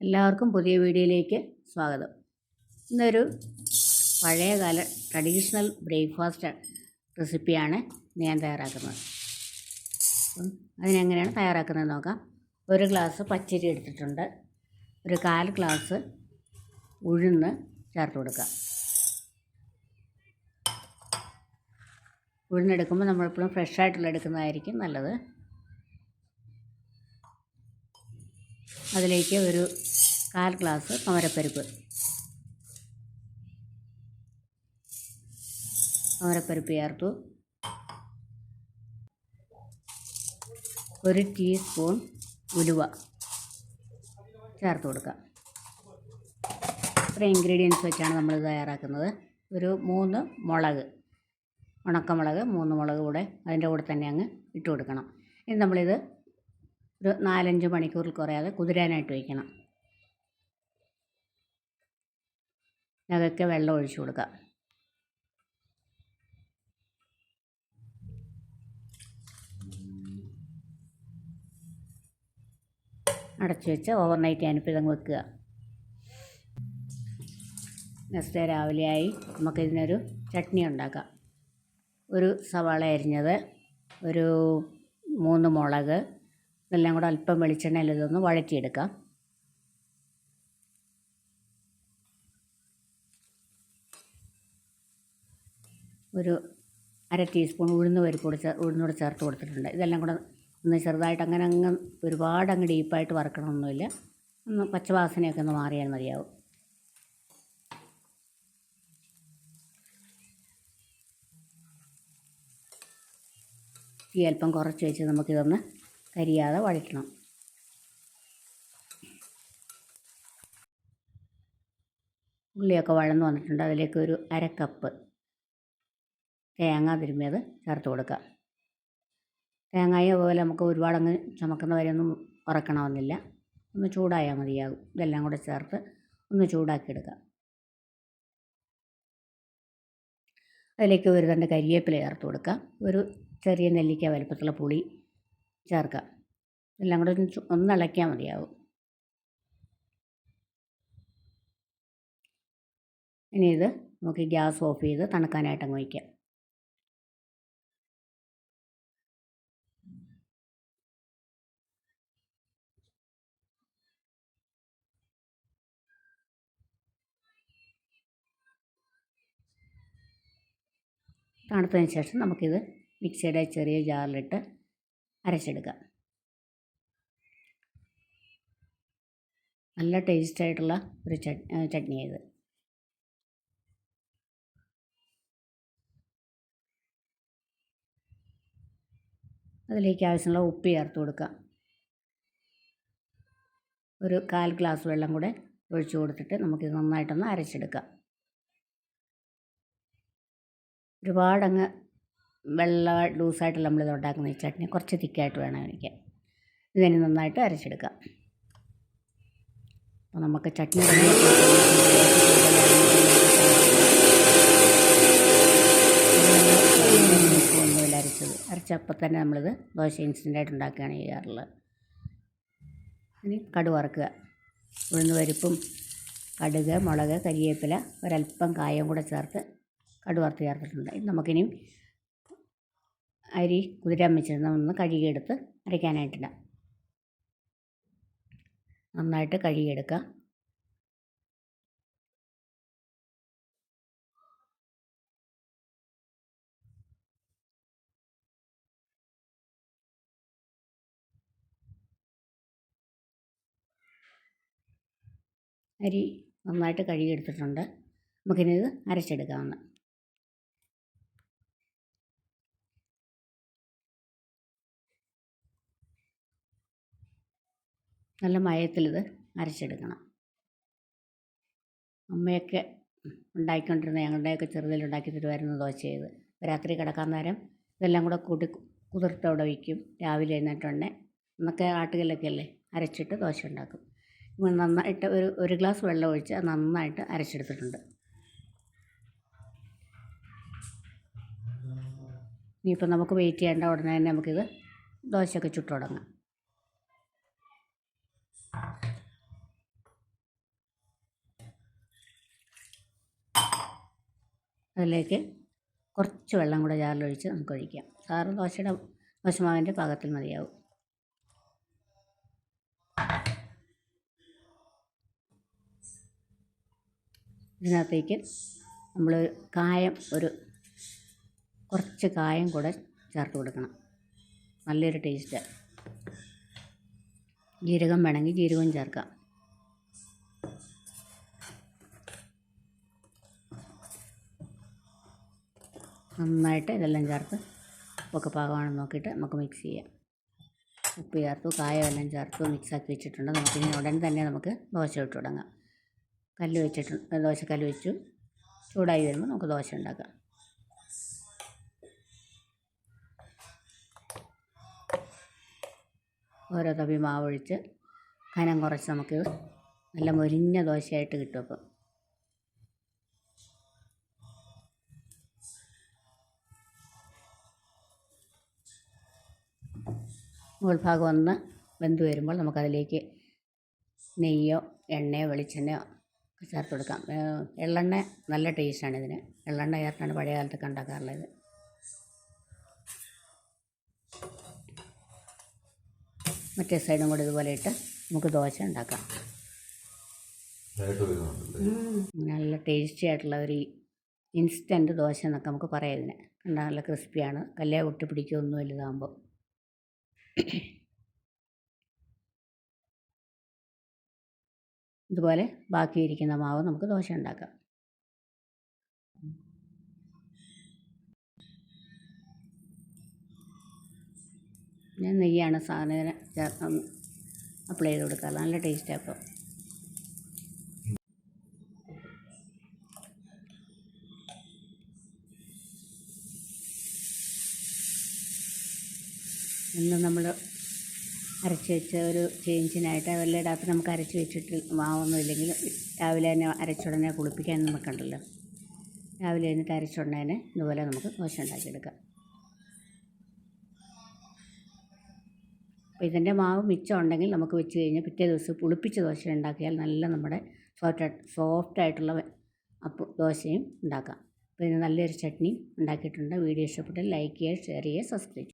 എല്ലാവർക്കും പുതിയ വീഡിയോയിലേക്ക് സ്വാഗതം. ഇന്നൊരു പഴയകാല ട്രഡീഷണൽ ബ്രേക്ക്ഫാസ്റ്റ് റെസിപ്പിയാണ് ഞാൻ തയ്യാറാക്കുന്നത്. അപ്പം അതിനെങ്ങനെയാണ് തയ്യാറാക്കുന്നത് നോക്കാം. ഒരു ഗ്ലാസ് പച്ചരി എടുത്തിട്ടുണ്ട്. ഒരു കാൽ ഗ്ലാസ് ഉഴുന്ന് ചേർത്ത് കൊടുക്കാം ഉഴുന്നെടുക്കുമ്പോൾ നമ്മളെപ്പോഴും ഫ്രഷായിട്ടുള്ള എടുക്കുന്നതായിരിക്കും നല്ലത്. അതിലേക്ക് ഒരു കാൽ ഗ്ലാസ് അമരപ്പരിപ്പ് അമരപ്പരിപ്പ് ചേർത്തു. ഒരു ടീസ്പൂൺ ഉലുവ ചേർത്ത് കൊടുക്കുക. ഇത്രയും ഇൻഗ്രീഡിയൻസ് വെച്ചാണ് നമ്മൾ തയ്യാറാക്കുന്നത്. ഒരു മൂന്ന് മുളക് ഉണക്കമുളക് മൂന്ന് മുളക് കൂടെ അതിന്റെ കൂടെ തന്നെ അങ്ങ് ഇട്ട് കൊടുക്കണം. ഇനി നമ്മളിത് ഒരു നാലഞ്ച് മണിക്കൂറിൽ കുറയാതെ കുതിരാനായിട്ട് വയ്ക്കണം. അതൊക്കെ വെള്ളം ഒഴിച്ചു കൊടുക്കുക. അടച്ചു വെച്ച് ഓവർനൈറ്റ് ഞാനിപ്പോൾ ഇതങ്ങ് വെക്കുക. നെക്സ്റ്റ് ഡേ രാവിലെയായി നമുക്കിതിനൊരു ചട്നി ഉണ്ടാക്കാം. ഒരു സവാള അരിഞ്ഞത് ഒരു മൂന്ന് മുളക് ഇതെല്ലാം കൂടെ അല്പം വെളിച്ചെണ്ണയിൽ ഇതൊന്ന് വഴറ്റിയെടുക്കാം. ഒരു അര ടീസ്പൂൺ ഉഴുന്ന് പരിപ്പ് കൂടെ ഉഴുന്ന് ഉഴുന്നൂടെ ചേർത്ത് കൊടുത്തിട്ടുണ്ട്. ഇതെല്ലാം കൂടെ ഒന്ന് ചെറുതായിട്ട് അങ്ങനെ അങ്ങ് ഒരുപാട് അങ്ങ് ഡീപ്പായിട്ട് വറക്കണമൊന്നുമില്ല. ഒന്ന് പച്ചവാസനയൊക്കെ ഒന്ന് മാറിയാൽ മതിയാവും. തീ അല്പം കുറച്ച് വെച്ച് നമുക്കിതൊന്ന് കരിയാതെ വഴറ്റണം. ഉള്ളിയൊക്കെ വഴന്ന് വന്നിട്ടുണ്ട്. അതിലേക്ക് ഒരു അര കപ്പ് തേങ്ങ തിരുമ്മിയത് ചേർത്ത് കൊടുക്കുക. തേങ്ങായ പോലെ നമുക്ക് ഒരുപാടങ്ങ് ചുമക്കുന്ന വരെയൊന്നും ഉറക്കണമെന്നില്ല. ഒന്ന് ചൂടായാൽ മതിയാകും. ഇതെല്ലാം കൂടെ ചേർത്ത് ഒന്ന് ചൂടാക്കിയെടുക്കുക അതിലേക്ക് ഒരു തണ്ട് കരിയേപ്പില ചേർത്ത് കൊടുക്കുക. ഒരു ചെറിയ നെല്ലിക്ക വലുപ്പത്തിലുള്ള പുളി ചേർക്കുക. എല്ലാം കൂടെ ഒന്ന് ഒന്ന് ഇളക്കിയാൽ മതിയാവും. ഇനി ഇത് നമുക്ക് ഗ്യാസ് ഓഫ് ചെയ്ത് തണുക്കാനായിട്ട് അങ്ങ് വയ്ക്കാം തണുത്തതിന് ശേഷം നമുക്കിത് മിക്സിയുടെ ചെറിയ ജാറിലിട്ട് അരച്ചെടുക്കാം നല്ല ടേസ്റ്റ് ആയിട്ടുള്ള ഒരു ചട്നി ഇത്. അതിലേക്ക് ആവശ്യമുള്ള ഉപ്പ് ചേർത്ത് കൊടുക്കുക. ഒരു കാൽ ഗ്ലാസ് വെള്ളം കൂടെ ഒഴിച്ചു കൊടുത്തിട്ട് നമുക്കിത് നന്നായിട്ടൊന്ന് അരച്ചെടുക്കാം. ഒരുപാടങ്ങ് വെള്ള ലൂസായിട്ടല്ല നമ്മളിത് ഉണ്ടാക്കുന്ന ഈ ചട്നി കുറച്ച് തിക്കായിട്ട് വേണം കഴിക്കാൻ. ഇതിനെ നന്നായിട്ട് അരച്ചെടുക്കാം. അപ്പോൾ നമുക്ക് ചട്നി ഒന്നുമില്ല അരച്ചത്. അരച്ചപ്പോൾ തന്നെ നമ്മളിത് ദോശ ഇൻസ്റ്റന്റായിട്ട് ഉണ്ടാക്കുകയാണ് ചെയ്യാറുള്ളത്. ഇനി കടുക് വറക്കുക. ഉഴുന്ന് പരിപ്പും കടുക് മുളക് കരിവേപ്പില ഒരല്പം കായം കൂടെ ചേർത്ത് കടു വറുത്ത് ചേർത്തിട്ടുണ്ട്. നമുക്കിനി അരി കുതിരാൻ വെച്ചിരുന്ന ഒന്ന് കഴുകിയെടുത്ത് അരയ്ക്കാനായിട്ടിടാം. നന്നായിട്ട് കഴുകിയെടുക്കുക അരി നന്നായിട്ട് കഴുകിയെടുത്തിട്ടുണ്ട്. നമുക്കിനി ഇത് നല്ല മയത്തിലിത് അരച്ചെടുക്കണം. അമ്മയൊക്കെ ഉണ്ടാക്കിക്കൊണ്ടിരുന്ന ഞങ്ങളുടെയൊക്കെ ചെറുതിൽ ഉണ്ടാക്കി തരുമായിരുന്നു ചെയ്ത് രാത്രി കിടക്കാൻ നേരം ഇതെല്ലാം കൂടെ കൂട്ടി കുതിർത്തവിടെ വയ്ക്കും. രാവിലെ എഴുന്നേറ്റുണ്ടേ അന്നൊക്കെ ആട്ടുകല്ലൊക്കെ അല്ലേ അരച്ചിട്ട് ദോശ ഉണ്ടാക്കും. നന്നായിട്ട് ഒരു ഒരു ഗ്ലാസ് വെള്ളം ഒഴിച്ച് നന്നായിട്ട് അരച്ചെടുത്തിട്ടുണ്ട്. ഇനിയിപ്പോൾ നമുക്ക് വെയിറ്റ് ചെയ്യേണ്ട ഉടനെ തന്നെ നമുക്കിത് ദോശയൊക്കെ ചുട്ടു തുടങ്ങാം. അതിലേക്ക് കുറച്ച് വെള്ളം കൂടെ ജാറിലൊഴിച്ച് നമുക്ക് ഒഴിക്കാം. സാറ് ദോശയുടെ ദോശമാവിന്റെ പാകത്തിൽ മതിയാവും. ഇതിനകത്തേക്ക് നമ്മൾ കായം ഒരു കുറച്ച് കായം കൂടെ ചേർത്ത് കൊടുക്കണം. നല്ലൊരു ടേസ്റ്റ്. ജീരകം വേണമെങ്കിൽ ജീരകവും ചേർക്കാം. നന്നായിട്ട് ഇതെല്ലാം ചേർത്ത് ഉപ്പൊക്കെ പാകമാണെന്ന് നോക്കിയിട്ട് നമുക്ക് മിക്സ് ചെയ്യാം. ഉപ്പ് ചേർത്തു കായം എല്ലാം മിക്സ് മിക്സാക്കി വെച്ചിട്ടുണ്ട്. നമുക്ക് നമുക്കിനി ഉടൻ തന്നെ നമുക്ക് ദോശ ഇട്ട് തുടങ്ങാം. കല്ല് വെച്ചിട്ടുണ്ട് കല്ല് വെച്ചു. ചൂടായി വരുമ്പോൾ നമുക്ക് ദോശ ഉണ്ടാക്കാം. ഓരോ തവി മാവൊഴിച്ച് കനം കുറച്ച് നമുക്ക് നല്ല മൊരിഞ്ഞ ദോശയായിട്ട് കിട്ടും അപ്പം. മുകൾ ഭാഗം ഒന്ന് വെന്ത് വരുമ്പോൾ നമുക്കതിലേക്ക് നെയ്യോ എണ്ണയോ വെളിച്ചെണ്ണയോ ചേർത്ത് കൊടുക്കാം. എള്ളെണ്ണ നല്ല ടേസ്റ്റാണ് ഇതിന്. എള്ളെണ്ണ ചേർത്താണ് പഴയ കാലത്തൊക്കെ ഉണ്ടാക്കാറുള്ളത്. മറ്റേ സൈഡും കൂടി ഇതുപോലെ ഇട്ട് നമുക്ക് ദോശ ഉണ്ടാക്കാം. നല്ല ടേസ്റ്റി ആയിട്ടുള്ള ഒരു ഇൻസ്റ്റന്റ് ദോശ എന്നൊക്കെ നമുക്ക് പറയാം ഇതിന്. കണ്ടാൽ നല്ല ക്രിസ്പിയാണ്. കല്ലേ ഒട്ടി പിടിക്കുകയൊന്നുമില്ല ഇതാകുമ്പോൾ ഇതുപോലെ ബാക്കിയിരിക്കുന്ന മാവ് നമുക്ക് ദോശ ഉണ്ടാക്കാം ഞാൻ നെയ്യാണ് സാധനം ചേർത്ത് അപ്ലൈ ചെയ്ത് കൊടുക്കാറ്. നല്ല ടേസ്റ്റാണ് ഇന്ന് നമ്മൾ അരച്ച് വെച്ച ഒരു ചേഞ്ചിനായിട്ട് വല്ല രാത്രി നമുക്ക് അരച്ച് വെച്ചിട്ട് മാവൊന്നും ഇല്ലെങ്കിൽ രാവിലെ തന്നെ അരച്ചുടനെ കുളിപ്പിക്കാൻ നമുക്കുണ്ടല്ലോ രാവിലെ കഴിഞ്ഞിട്ട് അരച്ചുടനെ ഇതുപോലെ നമുക്ക് ദോശ ഉണ്ടാക്കിയെടുക്കാം അപ്പോൾ ഇതിന്റെ മാവ് മിച്ചം ഉണ്ടെങ്കിൽ നമുക്ക് വെച്ച് കഴിഞ്ഞാൽ പിറ്റേ ദിവസം പുളിപ്പിച്ച ദോശ ഉണ്ടാക്കിയാൽ നല്ല നമ്മുടെ സോഫ്റ്റ് സോഫ്റ്റ് ആയിട്ടുള്ള അപ്പം ദോശയും ഉണ്ടാക്കാം. അപ്പോൾ ഇതിന് നല്ലൊരു ചട്നി ഉണ്ടാക്കിയിട്ടുണ്ട്. വീഡിയോ ഇഷ്ടപ്പെട്ടാൽ ലൈക്ക് ചെയ്യുക ഷെയർ ചെയ്യുക സബ്സ്ക്രൈബ്